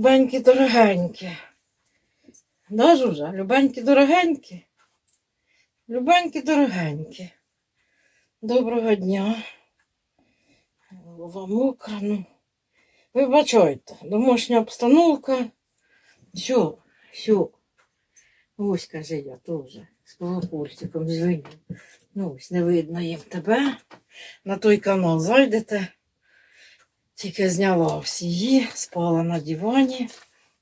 Любенькі дорогенькі. Да, Жужа? Любенькі дорогенькі? Любенькі дорогенькі. Доброго дня. Голова мокра, ну. Вибачайте, домашня обстановка. Що, що? Ось, каже я теж. З колокольчиком звіню. Ну, ось не видно їм тебе. На той канал зайдете. Тільки зняла всі, спала на дивані.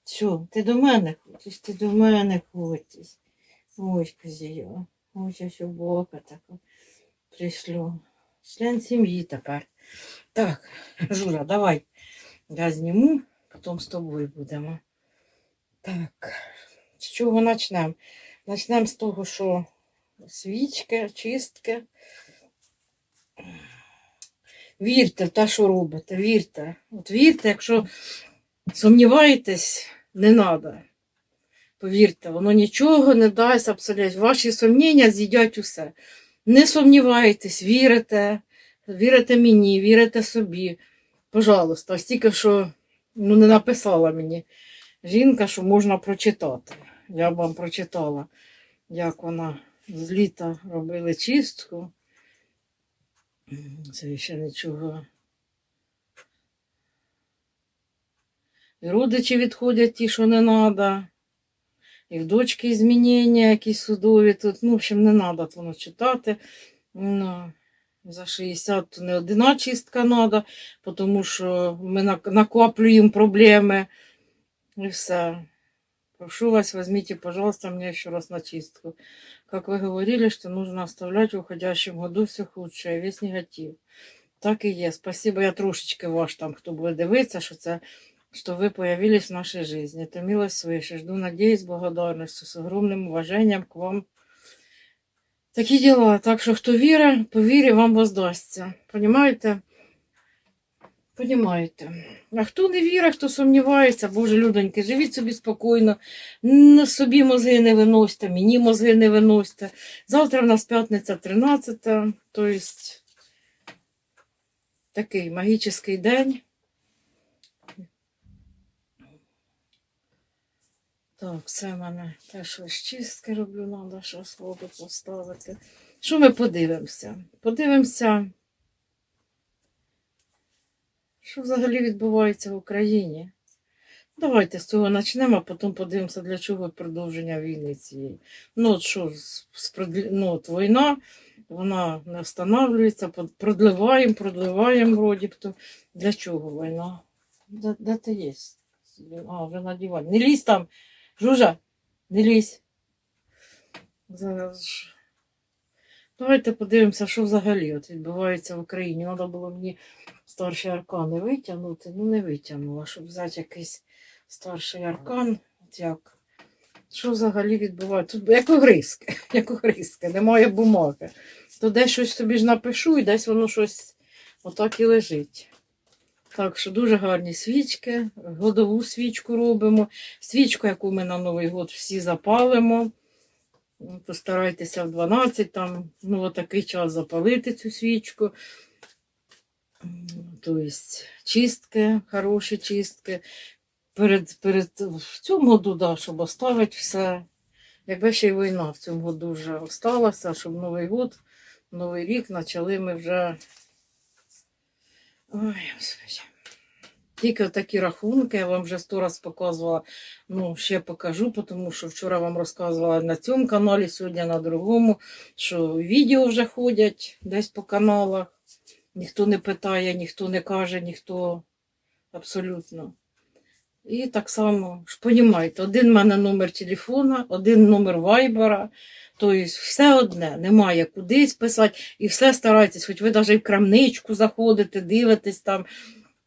Що, ти до мене хочеш? Ти до мене хочеш. Ось козія. Ось ось бока така. Прийшло. Член сім'ї тепер. Так, Жура, давай. Я зніму, потім з тобою будемо. Так, з чого почнемо? Почнемо з того, що свічки, чистки. Вірте в те, що робите, вірте. От вірте, якщо сумніваєтесь, не треба. Повірте, воно нічого не дасть абсолютно. Ваші сумніння з'їдять усе. Не сумнівайтесь, вірите, вірите мені, вірите собі. Пожалуйста, ось тільки що ну, не написала мені жінка, що можна прочитати. Я б вам прочитала, як вона з літа робили чистку. Це ще нічого. І родичі відходять ті, що не треба. І в дочки змінення якісь судові тут. Ну, в общем, не треба воно читати. Ну, за 60 то не одна чистка треба, тому що ми накоплюємо проблеми. І все. Прошу вас, возьмите, пожалуйста, мне еще раз на чистку. Как вы говорили, что нужно оставлять в уходящем году все худшее, весь негатив. Так і є. Спасибо, я трошечки ваш там, хто буде дивитися, що це, що ви появились в нашей жизни. Это милость свыше. Жду, надеюсь, с благодарностью, с огромным уважением к вам. Такі діла. Так що, хто вірить, по вірі вам воздасться. Понімаєте? Понімаєте. А хто не вірить, хто сумнівається, Боже, людоньки, живіть собі спокійно, собі мозги не виносьте, мені мозги не виносьте. Завтра в нас п'ятниця 13, то есть такий магічний день. Так, це в мене теж ось чистки роблю, треба щось воду поставити. Що ми подивимося? Подивимося, що взагалі відбувається в Україні. Давайте з цього почнемо, а потім подивимося, для чого продовження війни цієї. Ну, от що, ну, от війна, вона не встановлюється, продливаємо, продливаємо вроді б. Для чого війна? Де, де ти є? А, вже на дивані. Не лізь там, Жужа, не лізь. Зараз. Давайте подивимося, що взагалі от відбувається в Україні. Треба було мені старші аркани витягнути. Ну, не витягнула, щоб взяти якийсь старший аркан. Як. Що взагалі відбувається? Тут як огризки, як огризки, немає бумаги. То десь щось собі ж напишу і десь воно щось отак і лежить. Так що дуже гарні свічки, годову свічку робимо. Свічку, яку ми на Новий год всі запалимо. Постарайтеся в 12 там, ну, отакий час запалити цю свічку. М, Тобто чистки, хороші чистки. Перед, перед в цьому году, да, щоб оставити все. Якби ще й війна в цьому году вже осталася, щоб Новий год, Новий рік почали ми вже. Ой, Господи. Тільки такі рахунки, я вам вже сто раз показувала, ну, ще покажу, тому що вчора вам розказувала на цьому каналі, сьогодні на другому, що відео вже ходять десь по каналах. Ніхто не питає, ніхто не каже, ніхто абсолютно. І так само, ж понімаєте, один в мене номер телефона, один номер вайбера. Тобто все одне, немає кудись писати, і все старайтесь, хоч ви навіть в крамничку заходите, дивитесь там.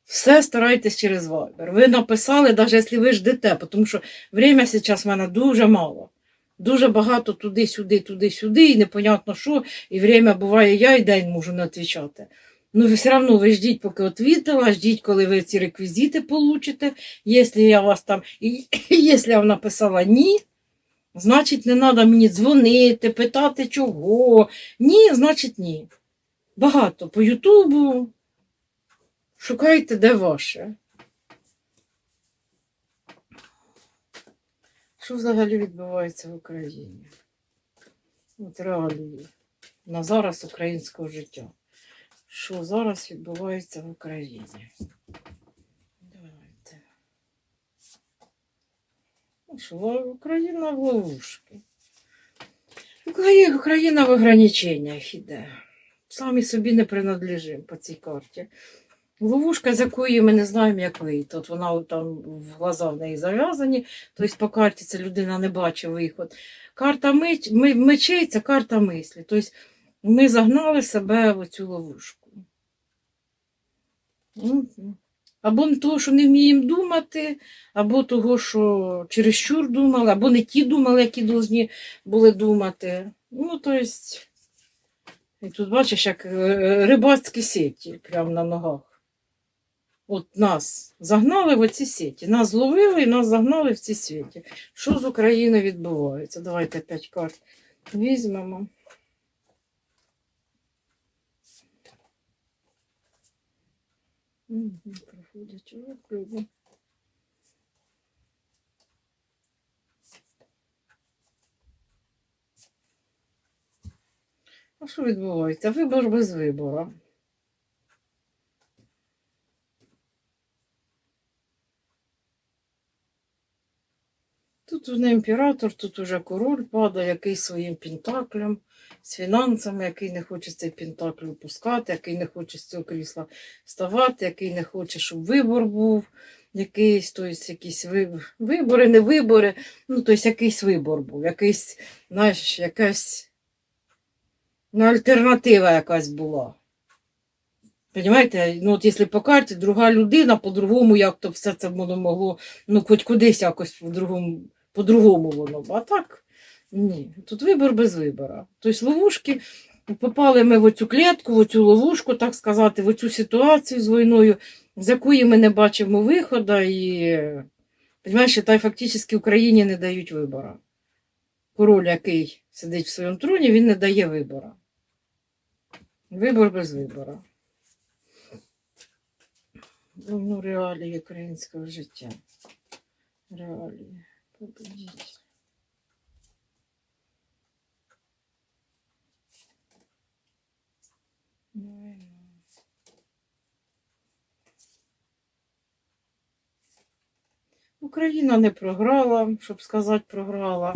Все старайтесь через Viber. Ви написали, навіть якщо ви ждете, тому що время зараз в мене дуже мало. Дуже багато туди-сюди, туди-сюди, і непонятно що. І время буває, я і день можу не відповідати. Ну, ви все одно ви ждіть, поки відповіла, ждіть, коли ви ці реквізити получите. Якщо я вас там, якщо я вам написала ні, значить не треба мені дзвонити, питати чого. Ні, значить ні. Багато по Ютубу. Шукайте, де ваше. Що взагалі відбувається в Україні? От реалії на зараз українського життя. Що зараз відбувається в Україні? Давайте. Ну що, Україна в ловушки. Україна, в ограниченнях іде. Самі собі не принадлежимо по цій карті. Ловушка, з якої ми не знаємо, як вийти. От вона там в глаза в неї зав'язані, тобто по карті ця людина не бачить виход. Карта меч, мечей це карта мислі. Тобто ми загнали себе в цю ловушку. Мгм. Або того, що не вміємо думати, або того, що чересчур думали, або не ті думали, які повинні були думати. Ну, тобто, і тут бачиш, як е, рибацькі сіті прямо на ногах. От нас загнали в оці сіті. Нас зловили і нас загнали в ці сіті. Що з Україною відбувається? Давайте п'ять карт візьмемо. Проходять округи. А що відбувається? Вибор без вибору. Тут не імператор, тут уже король падає, який своїм пентаклем, з фінансами, який не хоче цей пентакль опускати, який не хоче з цього крісла вставати, який не хоче, щоб вибор був якийсь, тобто якісь ви- вибори, не вибори, ну, тобто якийсь вибор був, якийсь, знаєш, якась ну, альтернатива якась була. Понимаєте, ну от якщо по карті друга людина, по-другому, як то все це могло, ну хоч кудись якось по-другому, по-другому воно. А так ні. Тут вибор без вибора. Тобто ловушки, попали ми в оцю клітку, в оцю ловушку, так сказати, в оцю ситуацію з війною, з якої ми не бачимо виходу, і розумієш, та й фактично Україні не дають вибора. Король, який сидить в своєму троні, він не дає вибора. Вибор без вибора. Ну, реалії українського життя. Реалії. Ну. Україна не програла, щоб сказати, програла.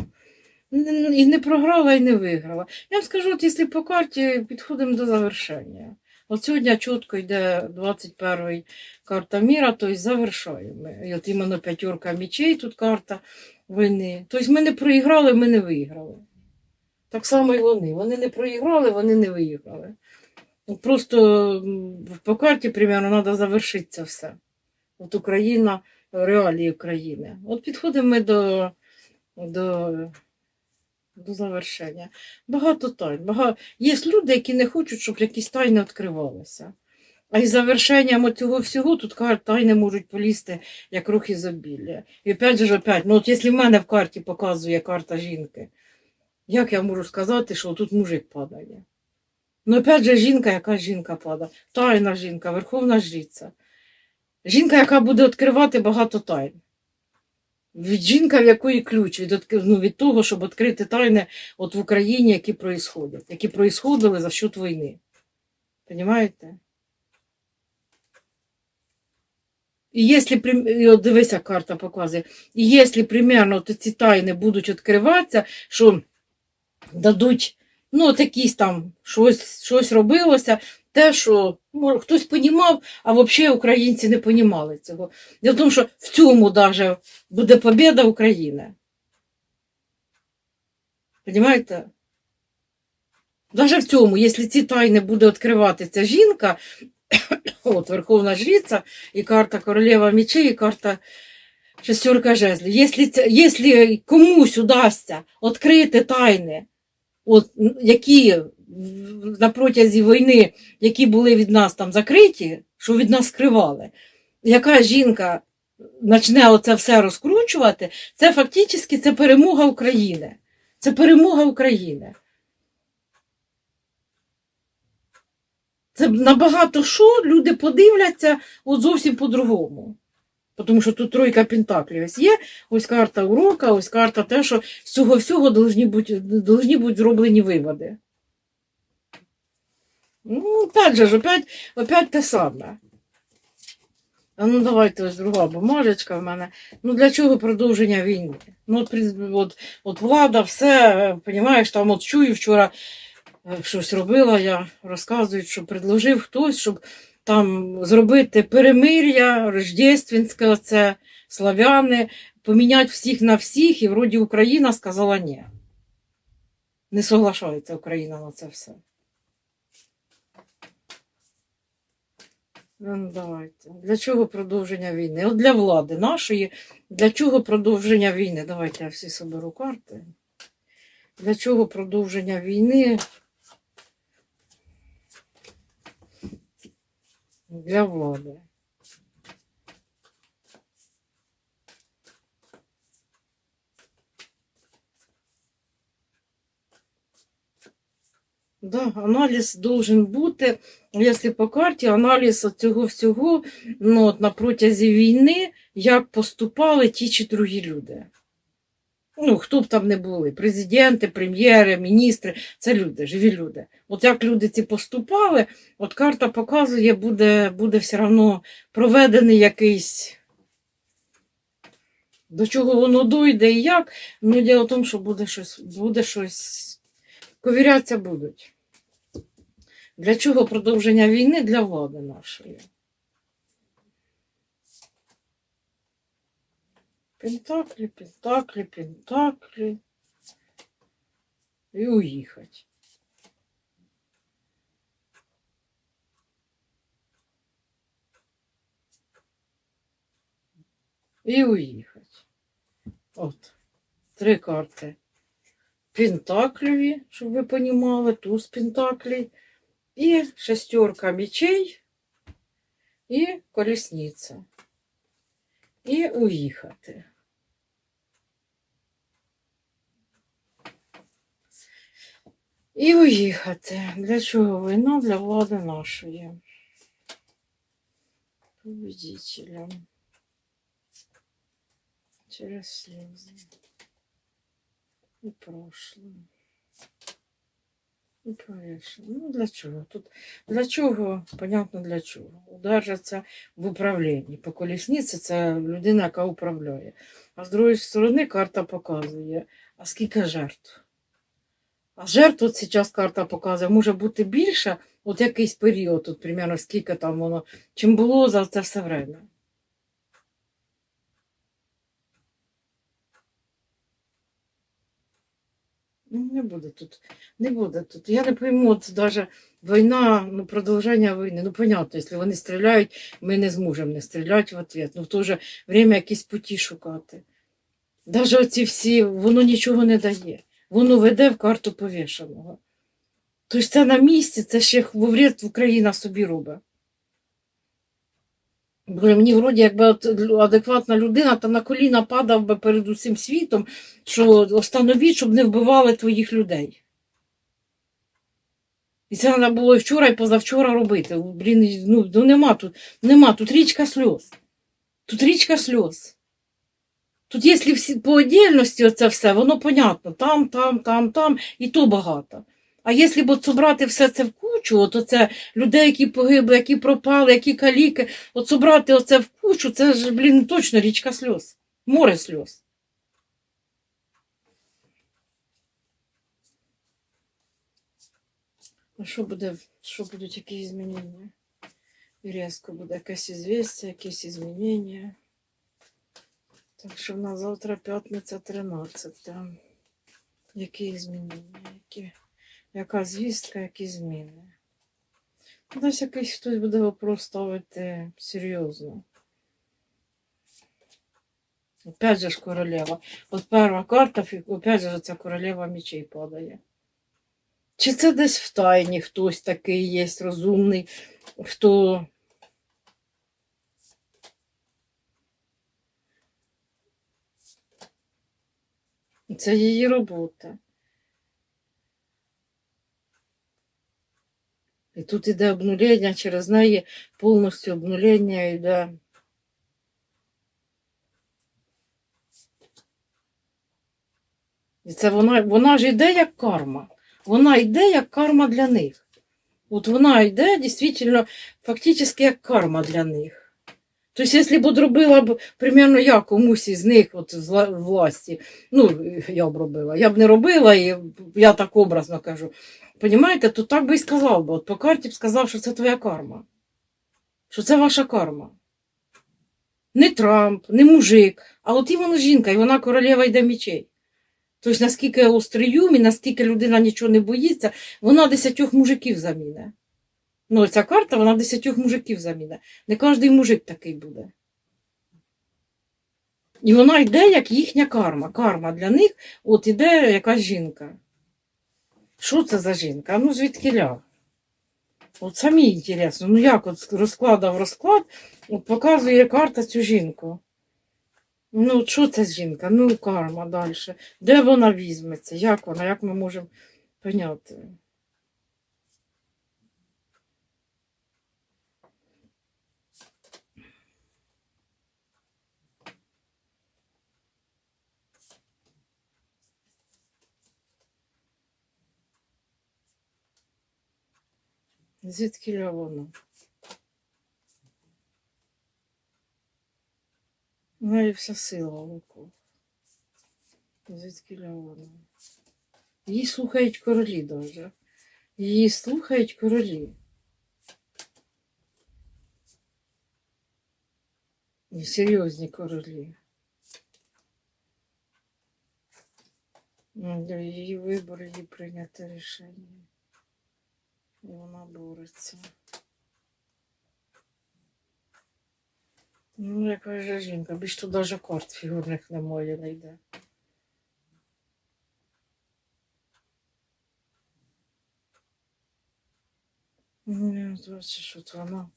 І не програла, і не виграла. Я вам скажу, от якщо по карті підходимо до завершення. От сьогодні чітко йде 21-й карта міра, тобто завершаємо. І от іменно п'ятерка мічей, тут карта війни. Тобто ми не проіграли, ми не виграли. Так само і вони. Вони не проіграли, вони не виграли. Просто по карті, примерно, треба завершити це все. От Україна, реалії України. От підходимо ми до, до, до завершення. Багато тайн. Багато... Є люди, які не хочуть, щоб якісь тайни відкривалися. А із завершенням цього всього тут кар- тайни можуть полізти як рух ізобілля. І опять же, опять, ну от якщо в мене в карті показує карта жінки, як я можу сказати, що тут мужик падає? Ну, опять же, жінка, яка жінка падає. Тайна жінка, верховна жриця. Жінка, яка буде відкривати багато тайн. Від жінка, в якої ключ від, ну, від того, щоб відкрити тайни от в Україні, які проїсходять, які проїсходили за счет війни. Понимаєте? І якщо, от дивися, карта показує, і якщо примерно ці тайни будуть відкриватися, що дадуть, ну, якісь там щось, щось робилося, те, що може, хтось понімав, а взагалі українці не понімали цього. В тому, що в цьому даже буде побіда України. Понимаєте? Даже в цьому, якщо ці тайни буде відкривати ця жінка, от Верховна Жриця, і карта Королева мечей, і карта Шестерка жезлів. Якщо, якщо комусь удасться відкрити тайни, от, які на протязі війни, які були від нас там закриті, що від нас скривали, яка жінка почне оце все розкручувати, це фактично це перемога України. Це перемога України. Це набагато що люди подивляться от зовсім по-другому. Тому що тут тройка пентаклів. Ось є ось карта урока, ось карта те, що з цього всього должні бути, должні бути зроблені виводи. Ну, опять же опять, опять те саме. А ну давайте ось друга бумажечка в мене. Ну для чого продовження війни? Ну, от, от, от влада, все, розумієш, там от чую вчора е, щось робила, я розказую, що предложив хтось, щоб там зробити перемир'я, рождественське, оце, славяни, поміняти всіх на всіх, і вроді Україна сказала ні. Не соглашається Україна на це все. Ну, давайте. Для чого продовження війни? От для влади нашої, для чого продовження війни? Давайте я всі соберу карти. Для чого продовження війни? Для влади. Да, аналіз должен бути, якщо по карті, аналіз цього всього ну, от на протязі війни, як поступали ті чи другі люди. Ну, хто б там не були, президенти, прем'єри, міністри, це люди, живі люди. От як люди ці поступали, от карта показує, буде, буде все одно проведений якийсь. До чого воно дойде і як, ну діло в тому, що буде щось, буде щось, ковірятися будуть. Для чого продовження війни? Для влади нашої. Пентаклі, пентаклі, пентаклі. І уїхати. І уїхати. От. Три карти. Пентаклеві, щоб ви понімали, туз пентаклей. І шестерка мечей, і колісниця. І уїхати. І уїхати. Для чого війна? Для влади нашої. Победителям. Через сльози. І прошлое. І повішено. Ну, для чого? Тут для чого? Понятно для чого. Удержаться в управлінні. По колісниці це людина, яка управляє. А з другої сторони карта показує, а скільки жертв. А жертв от зараз карта показує, може бути більше, от якийсь період, от примерно скільки там воно, чим було за це все время. Ну, не буде тут. Не буде тут. Я не пойму, от даже війна, ну, продовження війни. Ну, понятно, якщо вони стріляють, ми не зможемо не стріляти в ответ. Ну, в то же время якісь путі шукати. Даже оці всі, воно нічого не дає. Воно веде в карту повішеного. Тобто це на місці, це ще вред Україна собі робить. Бо мені вроді, якби адекватна людина, та на коліна падав би перед усім світом, що остановіть, щоб не вбивали твоїх людей. І це треба було вчора, і позавчора робити. Блін, ну, ну нема тут, нема, тут річка сльоз. Тут річка сльоз. Тут, якщо всі по отдельності оце все, воно понятно. Там, там, там, там, і то багато. А якщо б собрати все це в кучу, от оце людей, які погибли, які пропали, які каліки, от собрати оце в кучу, це ж, блін, точно річка сльоз. Море сльоз. А що буде, що будуть які змінення? Різко буде якесь ізвістя, якісь змінення. Так що на завтра п'ятниця 13. Які змінення? Які, яка звістка, які зміни? Десь якийсь хтось буде вопрос ставити серйозно. Опять же ж королева. От перша карта, опять же ця королева мечей падає. Чи це десь в тайні хтось такий є розумний, хто. Це її робота. І тут іде обнулення, через неї повністю обнулення йде. І це вона вона ж йде як карма. Вона йде як карма для них. От вона йде дійсно, фактично як карма для них. Тобто, якщо б робила б примерно я комусь із них, от з власті, ну, я б робила, я б не робила, і я так образно кажу. Понімаєте, то так би і сказав би. От по карті б сказав, що це твоя карма. Що це ваша карма. Не Трамп, не мужик, а от іменно жінка, і вона королева йде мечей. Тобто, наскільки остріюм і наскільки людина нічого не боїться, вона десятьох мужиків заміне. Ну, ця карта, вона десятьох мужиків заміне. Не кожен мужик такий буде. І вона йде як їхня карма. Карма для них, от іде якась жінка. Що це за жінка? Ну, звідки ля? От самі інтересно, ну як от розкладав розклад, от показує карта цю жінку. Ну, що це жінка? Ну, карма далі. Де вона візьметься? Як вона? Як ми можемо поняти? Звідки вона? В неї вся сила руках. Звідки вона? Її слухають королі даже. Її слухають королі. І серйозні королі. Ну, Для її вибору, її прийняти рішення. І вона бореться. Ну, яка ж жінка, більш тут навіть корт фігурних немає, не йде. Ну, бачиш, от вона.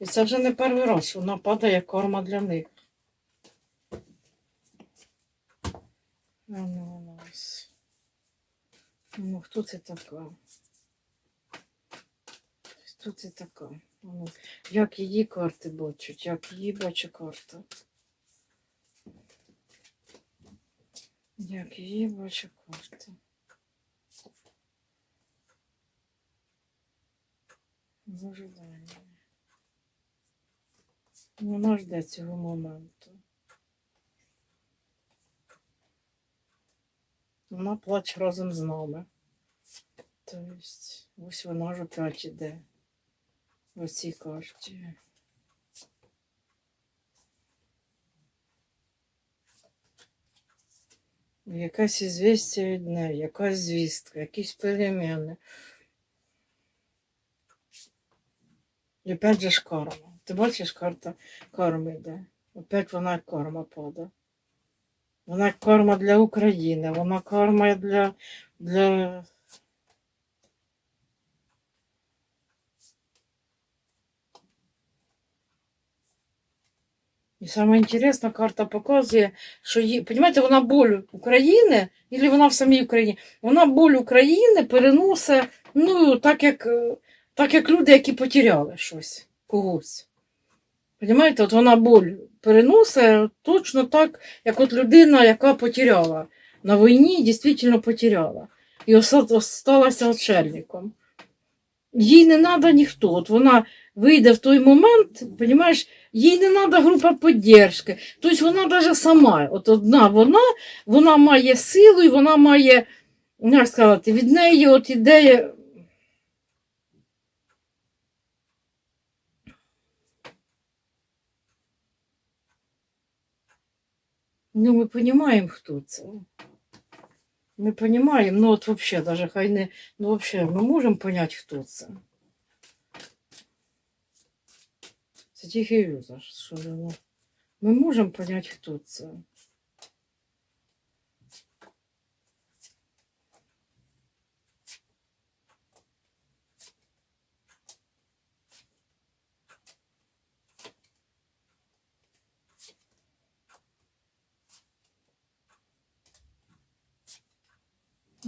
І це вже не перший раз, вона падає корма для них. А ну, хто це така? Хто це така? Ну, як її карти бачать, як її бачить карта. Як її бачить карта. В ожиданні. Вона жде цього моменту. Вона плаче разом з нами. Тобто, ось вона ж опять іде в цій карті. Якась ізвістя від неї, якась звістка, якісь переміни. І опять же ж карма. Ти бачиш, карта карми йде. Опять вона як карма падає. Вона як карма для України, вона карма для, для... І саме інтересна карта показує, що її, розумієте, вона боль України, або вона в самій Україні, вона боль України переносить, ну, так як, так як люди, які потеряли щось, когось. Понімаєте, от вона боль переносить точно так, як от людина, яка потеряла на війні, дійсно потеряла. І осталася отшельником. Їй не треба ніхто. От вона вийде в той момент, понімаєш, їй не треба група підтримки. Тобто вона навіть сама, от одна вона, вона має силу і вона має, як сказати, від неї от ідея. Ну, мы понимаем, кто это. Мы понимаем, ну вот вообще, даже хай не, ну вообще, мы можем понять, кто это. Це тільки юзер, що воно. Ми можемо понять, хто це.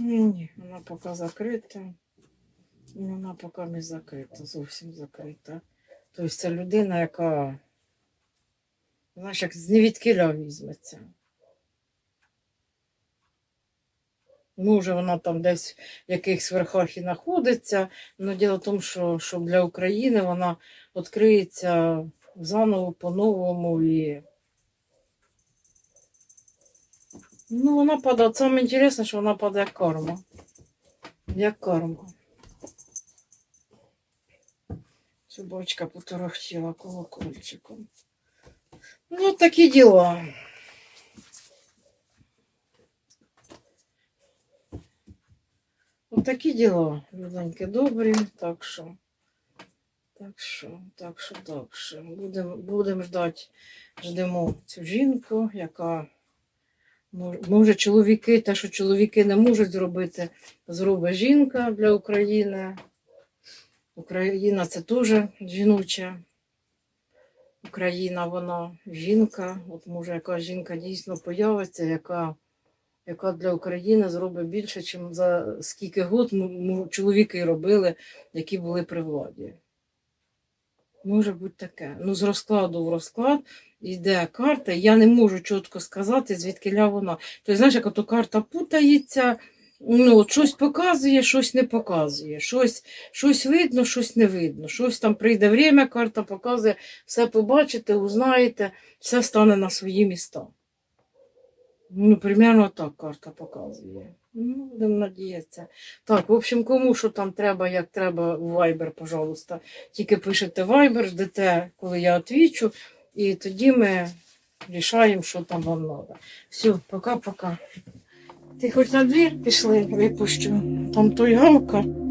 Ні, вона поки закрита. Вона поки не закрита, зовсім закрита. Тобто це людина, яка, знаєш, як з невідкиля візьметься. Може, вона там десь в якихось верхах і знаходиться, але діло в тому, що, що для України вона відкриється заново, по-новому і. Ну, вона падає. Саме інтересне, що вона падає як карма. Як карма. Собачка поторохтіла колокольчиком. Ну, от такі діла. От такі діла, люденьки, добрі, так що. Так що, так що, так що. Будемо будем ждати, ждемо цю жінку, яка може чоловіки, те, що чоловіки не можуть зробити, зробить жінка для України. Україна це теж жіноча. Україна, вона жінка. От може яка жінка дійсно появиться, яка, яка для України зробить більше, ніж за скільки год чоловіки робили, які були при владі. Може бути таке. Ну, з розкладу в розклад йде карта, я не можу чітко сказати, звідки вона. Тобто, знаєш, як ото карта путається, ну, щось показує, щось не показує. Щось, щось видно, щось не видно. Щось там прийде время, карта показує, все побачите, узнаєте, все стане на свої міста. Ну, примерно так карта показує. Ну, будемо надіятися. Так, в общем, кому що там треба, як треба, в Viber, пожалуйста. Тільки пишете Viber, ждете, коли я відвічу, і тоді ми рішаємо, що там вам треба. Все, пока-пока. Ти хоч на двір пішли, випущу. Там той гавка.